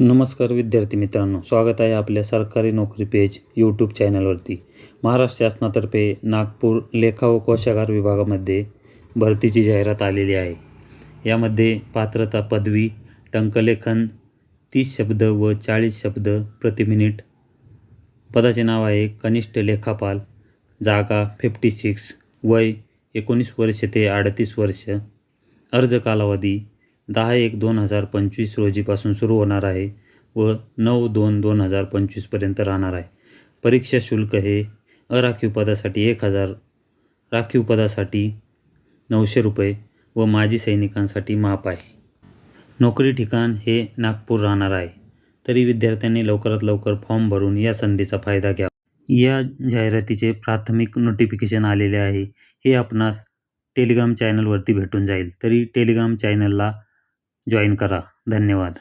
नमस्कार विद्यार्थी मित्रांनो स्वागत आहे आपल्या सरकारी नोकरी पेज यूट्यूब चॅनलवरती. महाराष्ट्र शासनातर्फे नागपूर लेखा व कोशागार विभागामध्ये भरतीची जाहिरात आलेली आहे. यामध्ये पात्रता पदवी टंकलेखन तीस शब्द व चाळीस शब्द प्रति मिनिट पदाचे नाव आहे कनिष्ठ लेखापाल जागा फिफ्टी सिक्स वय एकोणीस वर्ष ते अडतीस वर्ष अर्ज कालावधी दहा एक दोन हजार पंचवीस रोजीपासून सुरू होणार आहे व नऊ दोन दोन हजार पंचवीसपर्यंत राहणार आहे. परीक्षा शुल्क हे अराखीव पदासाठी एक हजार राखीव पदासाठी नऊशे रुपये व माजी सैनिकांसाठी माप आहे. नोकरी ठिकाण हे नागपूर राहणार आहे. तरी विद्यार्थ्यांनी लवकरात लवकर फॉर्म भरून या संधीचा फायदा घ्यावा. या जाहिरातीचे प्राथमिक नोटिफिकेशन आलेले आहे. हे आपणास टेलिग्राम चॅनलवरती भेटून जाईल. तरी टेलिग्राम चॅनलला जॉईन करा. धन्यवाद.